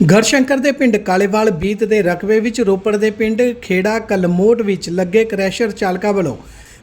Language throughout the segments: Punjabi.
ਗੜਸ਼ੰਕਰ ਦੇ ਪਿੰਡ ਕਾਲੇਵਾਲ ਬੀਤ ਦੇ ਰਕਬੇ ਵਿੱਚ ਰੋਪੜ ਦੇ ਪਿੰਡ ਖੇੜਾ ਕਲਮੋਟ ਵਿੱਚ ਲੱਗੇ ਕ੍ਰੈਸ਼ਰ ਚਾਲਕਾਂ ਵੱਲੋਂ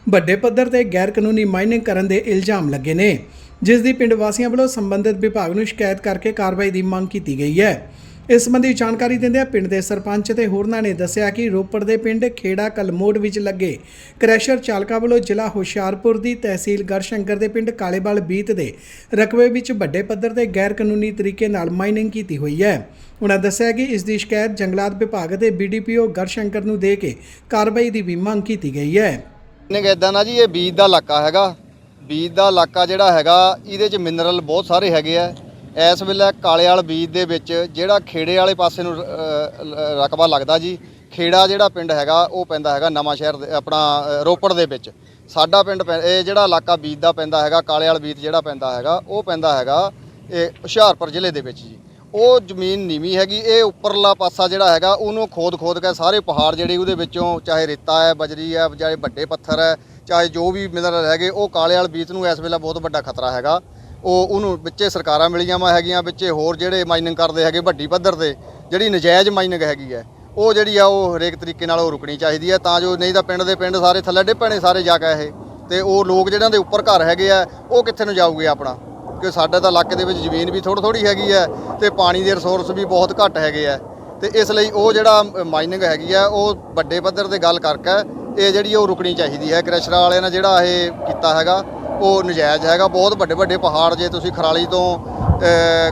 ਵੱਡੇ ਪੱਧਰ ਤੇ ਗੈਰ ਕਾਨੂੰਨੀ ਮਾਈਨਿੰਗ ਕਰਨ ਦੇ ਇਲਜ਼ਾਮ ਲੱਗੇ ਨੇ। ਜਿਸ ਦੀ ਪਿੰਡ ਵਾਸੀਆਂ ਵੱਲੋਂ ਸੰਬੰਧਿਤ ਵਿਭਾਗ ਨੂੰ ਸ਼ਿਕਾਇਤ ਕਰਕੇ ਕਾਰਵਾਈ ਦੀ ਮੰਗ ਕੀਤੀ ਗਈ ਹੈ। ਇਸ ਸੰਬੰਧੀ ਜਾਣਕਾਰੀ ਦਿੰਦਿਆਂ ਪਿੰਡ ਦੇ ਸਰਪੰਚ ਤੇ ਹੋਰਨਾਂ ਨੇ ਦੱਸਿਆ ਕਿ ਰੋਪੜ ਦੇ ਪਿੰਡ ਖੇੜਾ ਕਲਮੋੜ ਵਿੱਚ ਲੱਗੇ ਕ੍ਰੈਸ਼ਰ ਚਾਲਕਾਂ ਵੱਲੋਂ ਜ਼ਿਲ੍ਹਾ ਹੁਸ਼ਿਆਰਪੁਰ ਦੀ ਤਹਿਸੀਲ ਗੜਸ਼ੰਕਰ ਦੇ ਪਿੰਡ ਕਾਲੇਵਾਲ ਬੀਤ ਦੇ ਰਕਬੇ ਵਿੱਚ ਵੱਡੇ ਪੱਧਰ ਤੇ ਗੈਰ ਕਾਨੂੰਨੀ ਤਰੀਕੇ ਨਾਲ ਮਾਈਨਿੰਗ ਕੀਤੀ ਹੋਈ ਹੈ। ਉਨ੍ਹਾਂ ਦੱਸਿਆ ਕਿ ਇਸ ਦੀ ਸ਼ਿਕਾਇਤ ਜੰਗਲਾਤ ਵਿਭਾਗ ਦੇ ਬੀਡੀਪੀਓ ਗੜਸ਼ੰਕਰ ਨੂੰ ਦੇ ਕੇ ਕਾਰਵਾਈ ਦੀ ਵੀ ਮੰਗ ਕੀਤੀ ਗਈ ਹੈ। ਨੇ ਇਦਾਂ ਨਾ ਜੀ, ਇਹ ਬੀਜ ਦਾ ਇਲਾਕਾ ਹੈਗਾ। ਬੀਜ ਦਾ ਇਲਾਕਾ ਜਿਹੜਾ ਹੈਗਾ, ਇਹਦੇ ਚ ਮਿਨਰਲ ਬਹੁਤ ਸਾਰੇ ਹੈਗੇ ਆ। ਇਸ ਵੇਲੇ ਕਾਲੇ ਵਾਲ ਬੀਜ ਦੇ ਵਿੱਚ ਜਿਹੜਾ ਖੇੜੇ ਵਾਲੇ ਪਾਸੇ ਨੂੰ ਅ, ਰਕਬਾ ਲੱਗਦਾ ਜੀ ਖੇੜਾ ਜਿਹੜਾ ਪਿੰਡ ਹੈਗਾ ਉਹ ਪੈਂਦਾ ਹੈਗਾ ਨਵਾਂ ਸ਼ਹਿਰ ਦੇ- ਆਪਣਾ ਰੋਪੜ ਦੇ ਵਿੱਚ। ਸਾਡਾ ਪਿੰਡ ਪੈ- ਇਹ ਜਿਹੜਾ ਇਲਾਕਾ ਬੀਜ ਦਾ ਪੈਂਦਾ ਹੈਗਾ ਕਾਲੇ ਵਾਲ ਬੀਜ ਜਿਹੜਾ ਪੈਂਦਾ ਹੈਗਾ ਉਹ ਪੈਂਦਾ ਹੈਗਾ ਇਹ ਹੁਸ਼ਿਆਰਪੁਰ ਜ਼ਿਲ੍ਹੇ ਦੇ ਵਿੱਚ ਜੀ। ਉਹ ਜ਼ਮੀਨ ਨੀਵੀਂ ਹੈਗੀ ਇਹ ਉੱਪਰਲਾ ਪਾਸਾ ਜਿਹੜਾ ਹੈਗਾ ਉਹਨੂੰ ਖੋਦ ਖੋਦ ਕੇ ਸਾਰੇ ਪਹਾੜ ਜਿਹੜੇ ਉਹਦੇ ਵਿੱਚੋਂ ਚਾਹੇ ਰੇਤਾ ਹੈ ਬਜਰੀ ਹੈ ਚਾਹੇ ਵੱਡੇ ਪੱਥਰ ਹੈ ਚਾਹੇ ਜੋ ਵੀ ਮਿਨਰਲ ਹੈਗੇ ਉਹ ਕਾਲੇ ਵਾਲ ਬੀਤ ਨੂੰ ਇਸ ਵੇਲੇ ਬਹੁਤ ਵੱਡਾ ਖਤਰਾ ਹੈਗਾ। ਉਹ ਉਹਨੂੰ ਵਿੱਚੇ ਸਰਕਾਰਾਂ ਮਿਲੀਆਂ ਵਾ ਹੈਗੀਆਂ, ਵਿੱਚੇ ਹੋਰ ਜਿਹੜੇ ਮਾਈਨਿੰਗ ਕਰਦੇ ਹੈਗੇ ਵੱਡੀ ਪੱਧਰ ਤੇ, ਜਿਹੜੀ ਨਜਾਇਜ਼ ਮਾਈਨਿੰਗ ਹੈਗੀ ਹੈ, ਉਹ ਜਿਹੜੀ ਆ ਉਹ ਹਰੇਕ ਤਰੀਕੇ ਨਾਲ ਉਹ ਰੁਕਣੀ ਚਾਹੀਦੀ ਹੈ, ਤਾਂ ਜੋ ਨਹੀਂ ਤਾਂ ਪਿੰਡ ਦੇ ਪਿੰਡ ਸਾਰੇ ਥੱਲੇ ਡਿੱਪਣੇ ਸਾਰੇ ਜਾ ਕੇ ਇਹ, ਤੇ ਉਹ ਲੋਕ ਜਿਹੜਿਆਂ ਦੇ ਉੱਪਰ ਘਰ ਹੈਗੇ ਆ, ਉਹ ਕਿੱਥੇ ਨੂੰ ਜਾਊਗੇ ਆਪਣਾ? ਕਿ ਸਾਡੇ ਤਾਂ ਇਲਾਕੇ ਦੇ ਵਿੱਚ ਜ਼ਮੀਨ ਵੀ ਥੋੜੀ ਥੋੜੀ ਹੈਗੀ ਹੈ, ਤੇ ਪਾਣੀ ਦੇ ਰਿਸੋਰਸ ਵੀ ਬਹੁਤ ਘੱਟ ਹੈਗੇ ਆ, ਤੇ ਇਸ ਲਈ ਉਹ ਜਿਹੜਾ ਮਾਈਨਿੰਗ ਹੈਗੀ ਆ, ਉਹ ਵੱਡੇ ਪੱਧਰ ਤੇ ਗੱਲ ਕਰਕੇ ਇਹ ਜਿਹੜੀ ਉਹ ਰੁਕਣੀ ਚਾਹੀਦੀ ਹੈ। ਕ੍ਰੈਸ਼ਰਾਂ ਵਾਲਿਆਂ ਨੇ ਜਿਹੜਾ ਇਹ ਕੀਤਾ ਹੈਗਾ ਉਹ ਨਜਾਇਜ਼ ਹੈਗਾ। ਬਹੁਤ ਵੱਡੇ ਵੱਡੇ ਪਹਾੜ ਜੇ ਤੁਸੀਂ ਖਰਾਲੀ ਤੋਂ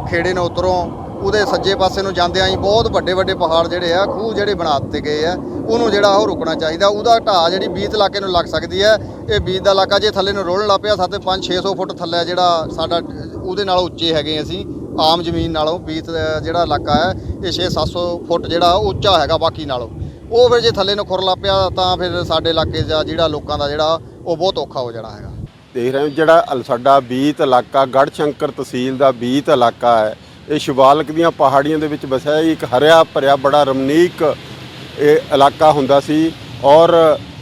ਖੇੜੇ ਨੂੰ ਉਤਰੋਂ ਉਹਦੇ ਸੱਜੇ ਪਾਸੇ ਨੂੰ ਜਾਂਦਿਆਂ ਹੀ ਬਹੁਤ ਵੱਡੇ ਵੱਡੇ ਪਹਾੜ ਜਿਹੜੇ ਆ ਖੂਹ ਜਿਹੜੇ ਬਣਾ ਦਿੱਤੇ ਗਏ ਆ। ਉਹਨੂੰ ਜਿਹੜਾ ਉਹ ਰੁਕਣਾ ਚਾਹੀਦਾ। ਉਹਦਾ ਢਾਹ ਜਿਹੜੀ ਬੀਤ ਇਲਾਕੇ ਨੂੰ ਲੱਗ ਸਕਦੀ ਹੈ। ਇਹ ਬੀਤ ਦਾ ਇਲਾਕਾ ਜੇ ਥੱਲੇ ਨੂੰ ਰੋਲਣ ਲੱਗ ਪਿਆ ਸਾਤੇ 5 600 ਫੁੱਟ ਥੱਲੇ ਜਿਹੜਾ ਸਾਡਾ ਉਹਦੇ ਨਾਲੋਂ ਉੱਚੇ ਹੈਗੇ ਅਸੀਂ ਆਮ ਜ਼ਮੀਨ ਨਾਲੋਂ ਬੀਤ ਅ, ਜਿਹੜਾ ਇਲਾਕਾ ਹੈ ਇਹ 6-700 ਫੁੱਟ ਜਿਹੜਾ ਉੱਚਾ ਹੈਗਾ ਬਾਕੀ ਨਾਲੋਂ। ਉਹ ਫਿਰ ਜੇ ਥੱਲੇ ਨੂੰ ਖੁਰ ਲੱਗ ਪਿਆ ਤਾਂ ਫਿਰ ਸਾਡੇ ਇਲਾਕੇ ਦਾ ਜਿਹੜਾ ਲੋਕਾਂ ਦਾ ਜਿਹੜਾ ਉਹ ਬਹੁਤ ਔਖਾ ਹੋ ਜਾਣਾ ਹੈਗਾ। ਦੇਖ ਰਹੇ ਹੋ, ਜਿਹੜਾ ਅਲ- ਸਾਡਾ ਬੀਤ ਇਲਾਕਾ ਗੜਸ਼ੰਕਰ ਤਹਿਸੀਲ ਦਾ ਬੀਤ ਇਲਾਕਾ ਹੈ, ਇਹ ਸ਼ਿਵਾਲਕ ਦੀਆਂ ਪਹਾੜੀਆਂ ਦੇ ਵਿੱਚ ਵਸਿਆ ਇਹ ਇੱਕ ਹਰਿਆ ਭਰਿਆ ਬੜਾ ਰਮਨੀਕ, ਇਹ ਇਲਾਕਾ ਹੁੰਦਾ ਸੀ ਔਰ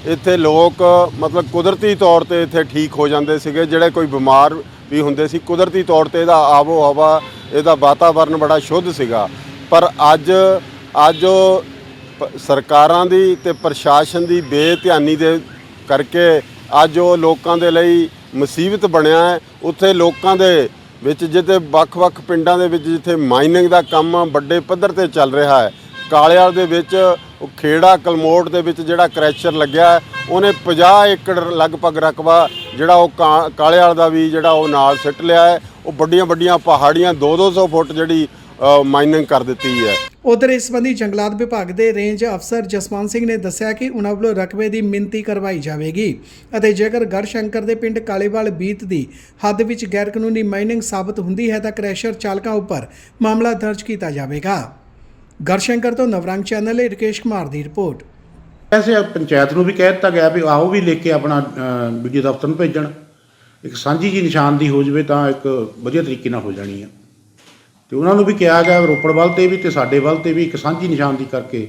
ਇੱਥੇ ਲੋਕ ਮਤਲਬ ਕੁਦਰਤੀ ਤੌਰ ਤੇ ਇੱਥੇ ਠੀਕ ਹੋ ਜਾਂਦੇ ਸੀਗੇ, ਜਿਹੜੇ ਕੋਈ ਬਿਮਾਰ ਵੀ ਹੁੰਦੇ ਸੀ, ਕੁਦਰਤੀ ਤੌਰ ਤੇ ਇਹਦਾ ਆਬੋ ਹਵਾ, ਇਹਦਾ ਵਾਤਾਵਰਨ ਬੜਾ ਸ਼ੁੱਧ ਸੀਗਾ। ਪਰ ਅੱਜ ਅੱਜ ਉਹ ਸਰਕਾਰਾਂ ਦੀ ਤੇ ਪ੍ਰਸ਼ਾਸਨ ਦੀ ਬੇਧਿਆਨੀ ਦੇ ਕਰਕੇ ਅੱਜ ਉਹ ਲੋਕਾਂ ਦੇ ਲਈ ਮੁਸੀਬਤ ਬਣਿਆ ਹੈ। ਉੱਥੇ ਲੋਕਾਂ ਦੇ ਵਿੱਚ ਜਿੱਥੇ ਵੱਖ-ਵੱਖ ਪਿੰਡਾਂ ਦੇ ਵਿੱਚ ਜਿੱਥੇ ਮਾਈਨਿੰਗ ਦਾ ਕੰਮ ਵੱਡੇ ਪੱਧਰ ਤੇ ਚੱਲ ਰਿਹਾ ਹੈ ਕਾਲਿਆਲ ਦੇ ਵਿੱਚ ਖੇੜਾ ਕਲਮੋਟ ਦੇ ਵਿੱਚ ਜਿਹੜਾ ਕ੍ਰੈਸ਼ਰ ਲੱਗਿਆ ਉਹਨੇ 50 ਏਕੜ ਲਗਭਗ ਰਕਬਾ ਜਿਹੜਾ ਉਹ ਕਾ- ਕਾਲਿਆਲ ਦਾ ਵੀ ਜਿਹੜਾ ਉਹ ਨਾਲ ਸਿੱਟ ਲਿਆ ਹੈ। ਉਹ ਵੱਡੀਆਂ ਵੱਡੀਆਂ ਪਹਾੜੀਆਂ 2-200 ਫੁੱਟ ਜਿਹੜੀ ਮਾਈਨਿੰਗ ਕਰ ਦਿੱਤੀ ਹੈ। ਉਧਰ ਇਸ ਸੰਬੰਧੀ ਜੰਗਲਾਤ ਵਿਭਾਗ ਦੇ ਰੇਂਜ ਅਫਸਰ ਜਸਵੰਤ ਸਿੰਘ ਨੇ ਦੱਸਿਆ ਕਿ ਉਹਨਾਂ ਵੱਲੋਂ ਰਕਬੇ ਦੀ ਮਿੰਤੀ ਕਰਵਾਈ ਜਾਵੇਗੀ ਅਤੇ ਜੇਕਰ ਗੜਸ਼ੰਕਰ ਦੇ ਪਿੰਡ ਕਾਲੇਵਾਲ ਬੀਤ ਦੀ ਹੱਦ ਵਿੱਚ ਗੈਰ ਕਾਨੂੰਨੀ ਮਾਈਨਿੰਗ ਸਾਬਤ ਹੁੰਦੀ ਹੈ ਤਾਂ ਕ੍ਰੈਸ਼ਰ ਚਾਲਕਾਂ ਉੱਪਰ ਮਾਮਲਾ ਦਰਜ ਕੀਤਾ ਜਾਵੇਗਾ। ਗੜਸ਼ੰਕਰ ਤੋਂ ਨਵਰੰਗ ਚੈਨਲ ਲਈ ਰਕੇਸ਼ ਕੁਮਾਰ ਦੀ ਰਿਪੋਰਟ। ਵੈਸੇ ਪੰਚਾਇਤ ਨੂੰ ਵੀ ਕਹਿ ਦਿੱਤਾ ਗਿਆ ਵੀ ਆਓ ਵੀ ਲੈ ਕੇ ਆਪਣਾ ਵੀਡੀਓ ਦਫ਼ਤਰ ਨੂੰ ਭੇਜਣ। ਇੱਕ ਸਾਂਝੀ ਜੀ ਨਿਸ਼ਾਨਦੀ ਹੋ ਜਵੇ ਤਾਂ ਇੱਕ ਵਧੀਆ ਤਰੀਕੇ ਨਾਲ ਹੋ ਜਾਣੀ ਆ। ਤੇ ਉਹਨਾਂ ਨੂੰ ਵੀ ਕਿਹਾ ਗਿਆ ਰੋਪੜ ਵੱਲ ਤੇ ਵੀ ਤੇ ਸਾਡੇ ਵੱਲ ਤੇ ਵੀ ਇੱਕ ਸਾਂਝੀ ਨਿਸ਼ਾਨਦੀ ਕਰਕੇ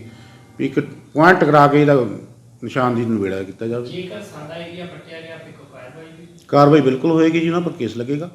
ਵੀ ਇੱਕ ਪੁਆਇੰਟ ਟਕਰਾ ਕੇ ਇਹਦਾ ਨਿਸ਼ਾਨਦੀ ਨੂੰ ਵੇੜਾ ਕੀਤਾ ਜਾਵੇ। ਜੇਕਰ ਸਾਡਾ ਏਰੀਆ ਪੱਟਿਆ ਗਿਆ ਫਿਰ ਕੋਈ ਕਾਰਵਾਈ ਵੀ ਕਾਰਵਾਈ ਬਿਲਕੁਲ ਹੋਏਗੀ ਜੀ ਉਹਨਾਂ ਪਰ ਕੇਸ ਲੱਗੇਗਾ।